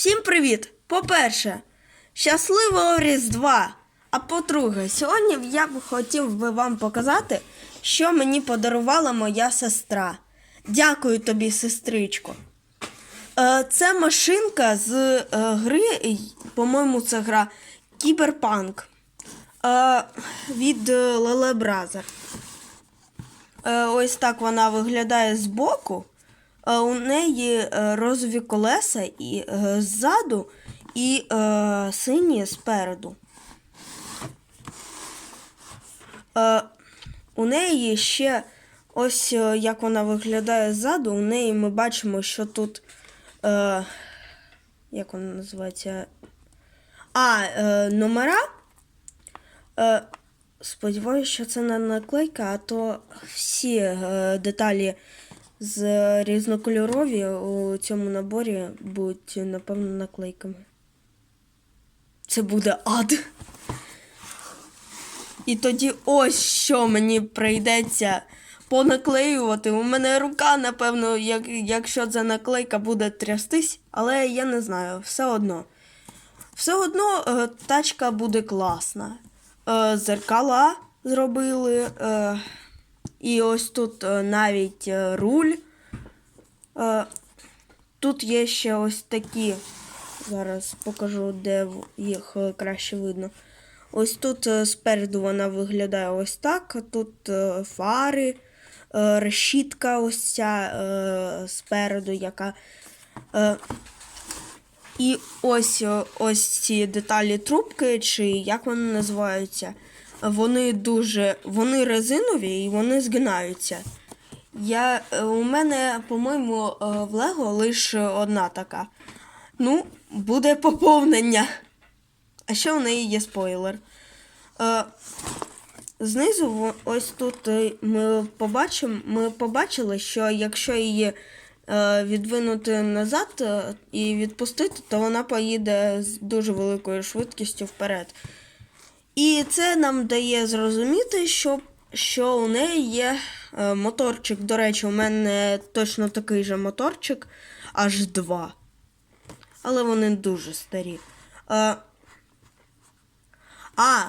Всім привіт! По-перше, щасливого Різдва! А по-друге, сьогодні я б хотів би вам показати, що мені подарувала моя сестра. Дякую тобі, сестричко. Е, Це машинка з е, гри, по-моєму, це гра Кіберпанк е, від е, Lele Brother. Е, Ось так вона виглядає збоку. Е, У неї е, розові колеса і е, ззаду, і сині спереду. У неї ще ось як вона виглядає ззаду. У неї ми бачимо, що тут. Як вона називається? А, номера. Сподіваюся, що це не наклейка, а то всі деталі з різнокольорові у цьому наборі будуть, напевно, наклейками. Це буде ад. І тоді ось що мені прийдеться понаклеювати. У мене рука, напевно, як, якщо ця наклейка буде трястись, але я не знаю, все одно. Все одно е, тачка буде класна. Е, зеркала зробили. І ось тут е, навіть е, руль. Е, тут є ще ось такі. Зараз покажу, де їх краще видно. Ось тут спереду вона виглядає ось так. Тут фари, решітка ось ця спереду, яка. І ось, ось ці деталі трубки, чи як вони називаються, вони дуже вони резинові і вони згинаються. Я, е, у мене, по-моєму, е, в Лего лише одна така. Ну, буде поповнення. А ще у неї є спойлер. Е, знизу, ось тут ми побачимо, ми побачили, що якщо її відвинути назад і відпустити, то вона поїде з дуже великою швидкістю вперед. І це нам дає зрозуміти, що, що у неї є е, моторчик. До речі, у мене точно такий же моторчик, аж два. Але вони дуже старі. Е, а,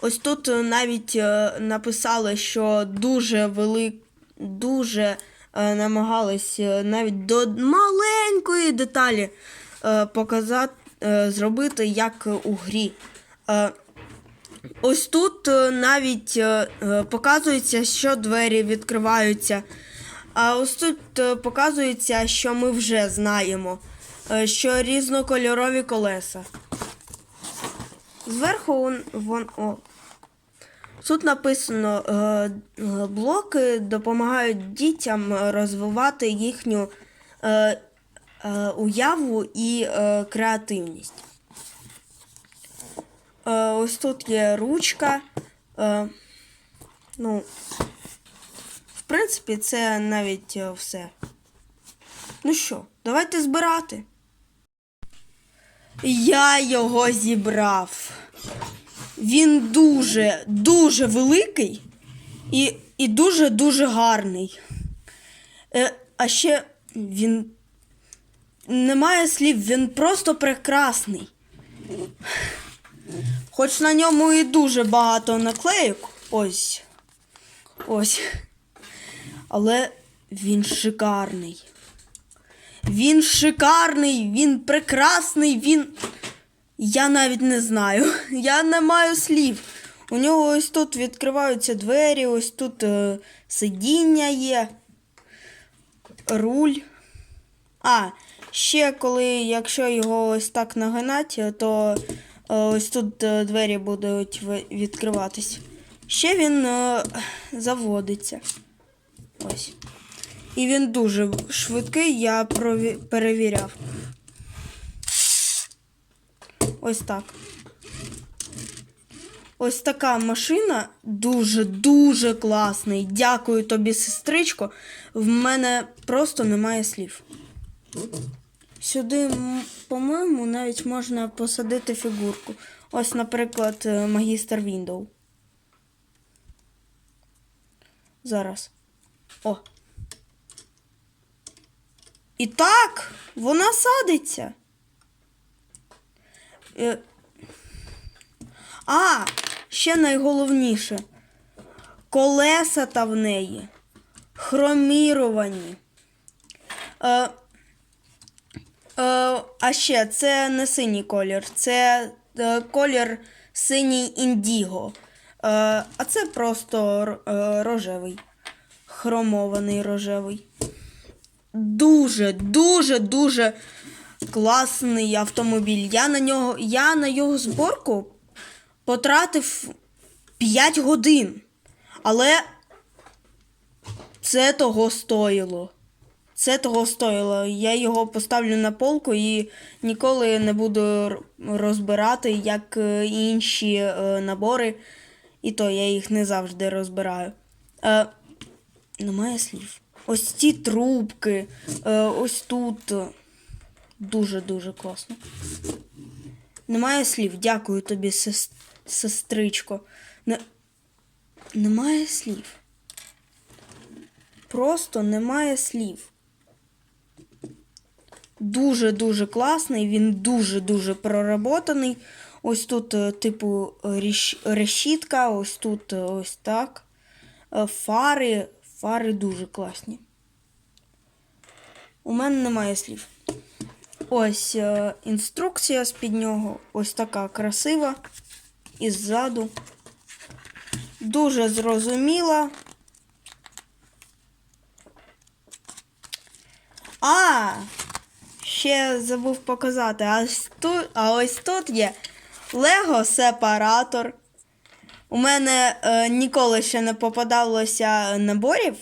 ось тут навіть е, написали, що дуже велик, дуже е, намагались е, навіть до маленької деталі е, показати, е, зробити, як у грі. Е, ось тут е, навіть е, е, показується, що двері відкриваються. А ось тут показується, що ми вже знаємо, що різнокольорові колеса. Зверху вон, о. Тут написано: блоки допомагають дітям розвивати їхню уяву і креативність. Е, ось тут є ручка. Е, ну, в принципі, це навіть е, все. Ну що, давайте збирати. Я його зібрав. Він дуже, дуже великий і, і дуже-дуже гарний. Е, а ще він немає слів, він просто прекрасний. Хоч на ньому і дуже багато наклейок. Ось. Ось. Але він шикарний. Він шикарний, він прекрасний, він. Я навіть не знаю. Я не маю слів. У нього ось тут відкриваються двері, ось тут е, сидіння є, руль. А, ще коли, якщо його ось так нагинати, то ось тут е, двері будуть відкриватись. Ще він е, заводиться. Ось. І він дуже швидкий, я перевіряв. Ось так. Ось така машина дуже-дуже класний. Дякую тобі, сестричко. В мене просто немає слів. Сюди, по-моєму, навіть можна посадити фігурку. Ось, наприклад, е, магістр Віндоу. Зараз. О. І так, вона садиться. Е, А, ще найголовніше. Колеса та в неї. Хроміровані. Е, а ще це не синій колір, це е, колір синій індіго. Е, а це просто е, рожевий. Хромований рожевий. Дуже, дуже, дуже класний автомобіль. Я на нього, я на його зборку потратив 5 годин. Але це того стоїло. Це того стоїло. Я його поставлю на полку і ніколи не буду розбирати, як е, інші е, набори. І то я їх не завжди розбираю. Е, немає слів. Ось ці трубки, е, ось тут. Дуже-дуже класно. Немає слів. Дякую тобі, сестричко. Не... Немає слів. Просто немає слів. Дуже-дуже класний, він дуже-дуже проработаний. Ось тут, е, типу, решітка, ось тут е, ось так. Е, Фари, фари дуже класні. У мене немає слів. Ось інструкція з-під нього. Ось така красива. І ззаду. Дуже зрозуміла. А, ще забув показати. А ось тут, а ось тут є Лего сепаратор. У мене е, ніколи ще не попадалося наборів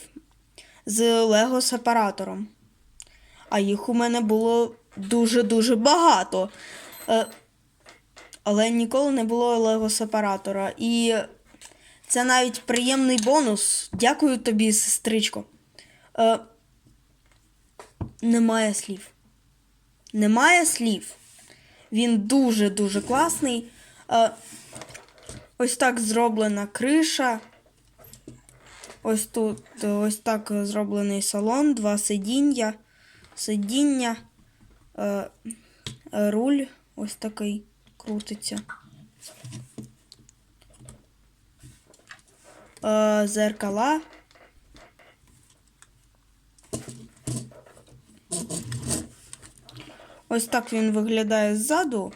з Лего сепаратором. А їх у мене було дуже-дуже багато. Е, але ніколи не було Лего сепаратора. І це навіть приємний бонус. Дякую тобі, сестричко. Е, немає слів. Немає слів. Він дуже-дуже класний. Е, ось так зроблена криша. Ось тут е, ось так зроблений салон, два сидіння, сидіння, е, руль ось такий крутиться. Зеркала. Ось так він виглядає ззаду.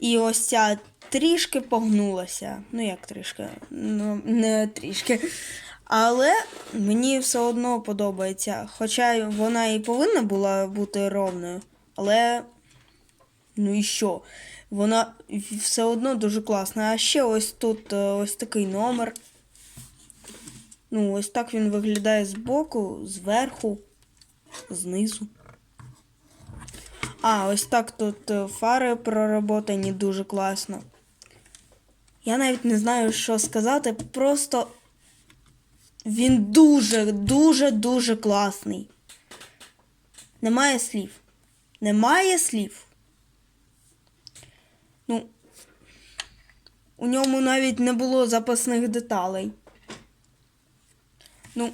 І ось ця трішки погнулася. Ну, як трішки? Ну, не трішки. Але мені все одно подобається. Хоча вона і повинна була бути ровною. Але. Ну і що? Вона все одно дуже класна. А ще ось тут е, ось такий номер. Ну, ось так він виглядає збоку, зверху, знизу. А, ось так тут е, фари проработані дуже класно. Я навіть не знаю, що сказати. Просто він дуже, дуже, дуже класний. Немає слів. Немає слів. Ну, у ньому навіть не було запасних деталей. Ну,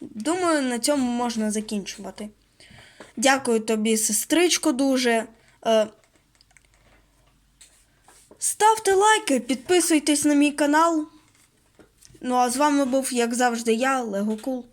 думаю, на цьому можна закінчувати. Дякую тобі, сестричко, дуже. Е, ставте лайки, підписуйтесь на мій канал. Ну а з вами був, як завжди, я, Лего Кул.